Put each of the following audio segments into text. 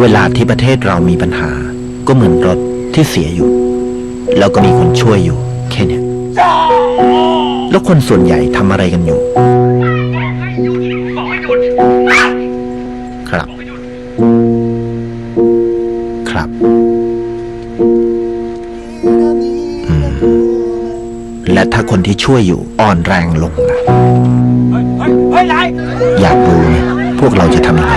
เวลาที่ประเทศเรามีปัญหา ก็เหมือนรถที่เสียอยู่ แล้วก็มีคนช่วยอยู่ แค่เนี้ยแล้วคนส่วนใหญ่ทำอะไรกันอยู่ ครับ ครับอืมและถ้าคนที่ช่วยอยู่อ่อนแรงลงล่ะอยากรู้ไหมพวกเราจะทำยังไง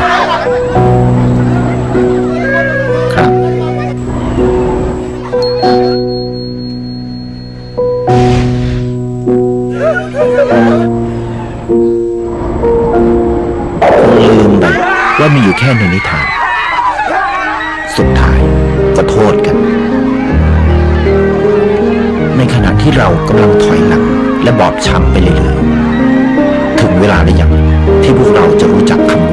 ลืมไปว่ามีอยู่แค่ในนิทาน สุดท้ายก็โทษกัน ในขณะที่เรากำลังถอยหลังและบอบช้ำไปเรื่อยๆ ถึงเวลาหรือยังที่พวกเราจะรู้จักคำ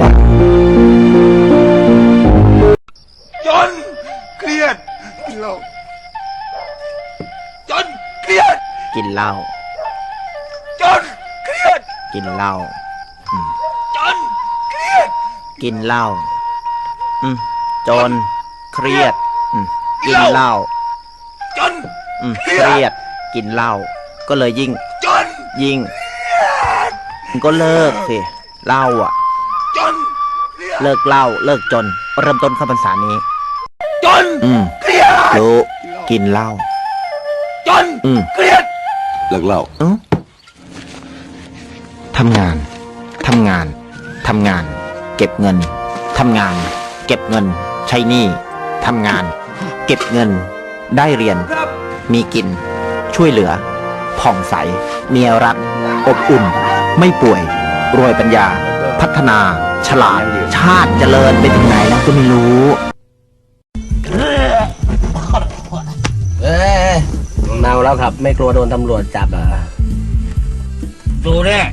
เหล้าจนเครียดกินเหล้าจนเครียดกินเหล้าอืมจนเครียดอืมกินเหล้าจนอืมเครียด กินเหล้าก็เลยยิ่ง จนยิ่งก็เลิกสิเหล้าอะ จนเครียดเลิกเหล้าเลิกจน เริ่มต้นคำพรรษานี้ จนอืมเครียดรู้กินเหล้าจนอืมเครียด เลิกเล้าเอ้าทำงาน ทำงาน ทำงาน เก็บเงิน ทำงาน เก็บเงิน ใช้หนี้ ทำงาน เก็บเงิน ได้เรียน มีกิน ช่วยเหลือ ผ่องใสมีรัก อบอุ่น ไม่ป่วย รวยปัญญา พัฒนา ฉลาด ชาติเจริญไปถึงไหนแล้วก็ไม่รู้ เมาแล้วครับ ไม่กลัวโดนตำรวจจับเหรอดูเนี่ย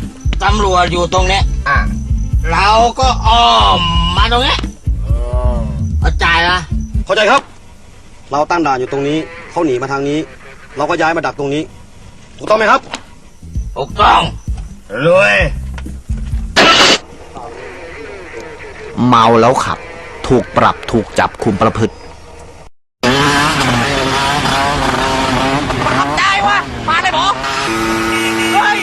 ตำรวจอยู่ตรงเนี้ยอะเราก็อ้อมมาตรงเนี้ยเอาจ่ายนะเข้าใจครับ เราตั้งด่านอยู่ตรงนี้เขาหนีมาทางนี้ เราก็ย้ายมาดักตรงนี้ถูกต้องไหมครับถูกต้องรวยเมาแล้วขับ ถูกปรับถูกจับคุมประพฤติ ได้วะมาเลยบอกเฮ้ย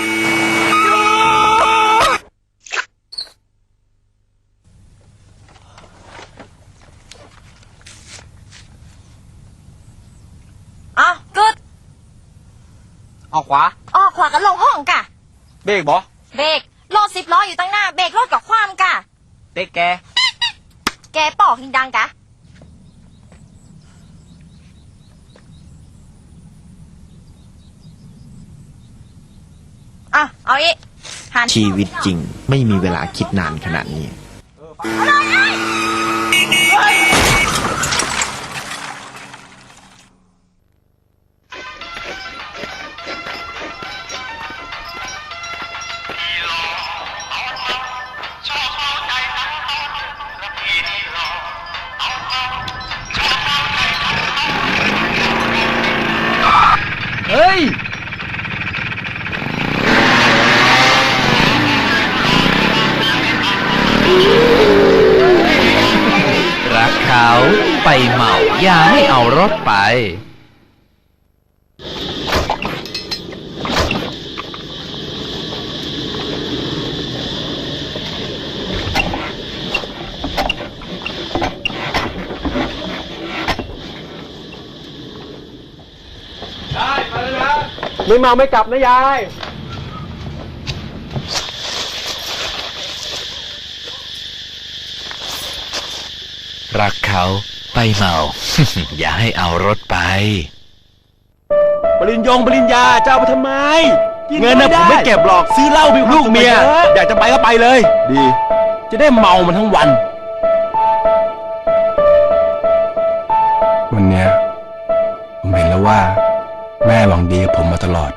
อ้าวกึด เอาขวาออกขวากันลงห้องกะ เบรกบอเบรกรถสิบล้ออยู่ตั้งหน้า เบรกรถกับความกะเบรกแก แกปอกหิงดังกะ อะ เอาอีกหัน ชีวิตจริงไม่มีเวลาคิดนานขนาดนี้ ไปเมา อย่าให้เอารถไปไม่เมาไม่กลับนะยาย รักเขา ไปเมา อย่าให้เอารถไป ปริญญงปริญญาจะเอาไปทำไมเงินนะผมไม่เก็บหรอกซื้อเหล้าไปลูกเมีย อยากจะไปก็ไปเลย ดี จะได้เมามันทั้งวัน วันเนี้ยผมเห็นแล้วว่า แม่หวังดีกับผมมาตลอด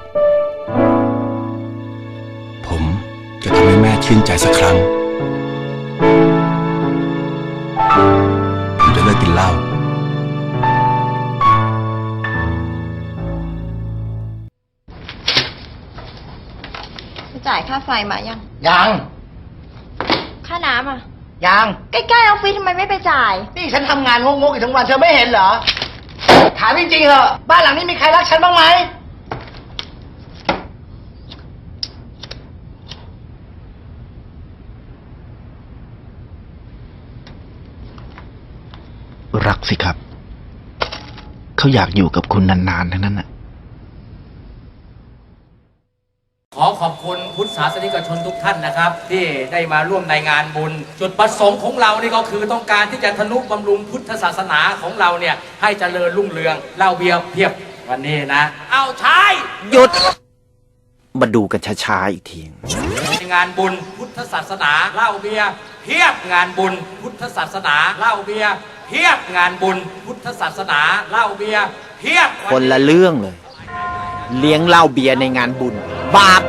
ผมจะทำให้แม่ชื่นใจสักครั้ง จ่ายค่าไฟมายัง ยังค่าน้ำอะ ยังใกล้ๆออฟฟิศทำไมไม่ไปจ่าย นี่ฉันทำงานงกๆอยู่ทั้งวันเธอไม่เห็นเหรอ ถามจริงๆเหอะบ้านหลังนี้มีใครรักฉันบ้างไหมรักสิครับ เขาอยากอยู่กับคุณนานๆทั้งนั้นน่ะ ขอขอบคุณพุทธศาสนิกชนทุกท่านนะครับ ที่ได้มาร่วมในงานบุญ จุดประสงค์ของเรานี่ก็คือต้องการที่จะทนุบำรุงพุทธศาสนาของเราเนี่ยให้เจริญรุ่งเรืองเล่าเบียร์เพียบวันนี้นะ เอาชายหยุด มาดูกันช้าๆอีกทีในงานบุญพุทธศาสนาเล่าเบียร์เพียบงานบุญพุทธศาสนาเล่าเบียร์เพียบงานบุญพุทธศาสนาเล่าเบียร์เพียบ คนละเรื่องเลย เลี้ยงเหล้าเบียร์ในงานบุญ บาป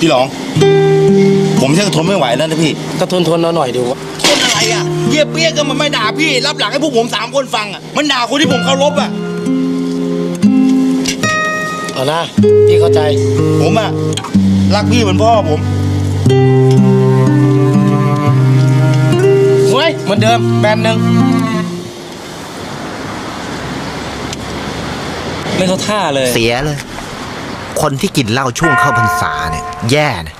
พี่หลอง ผมชักทนไม่ไหวแล้วนะพี่ ก็ทนทนๆหน่อยดูทนอะไรอะเยียเปี้ยก็มันไม่ด่าพี่ รับหลังให้พวกผมสามคนฟังอะ มันด่าคนที่ผมเคารพอะ เอานะพี่เข้าใจ ผมอะ รักพี่เหมือนพ่อผมสวยเหมือนเดิมแบนหนึ่งไม่เข้าท่าเลย เสียเลย คนที่กินเหล้าช่วงเข้าพรรษาเนี่ยแย่นะ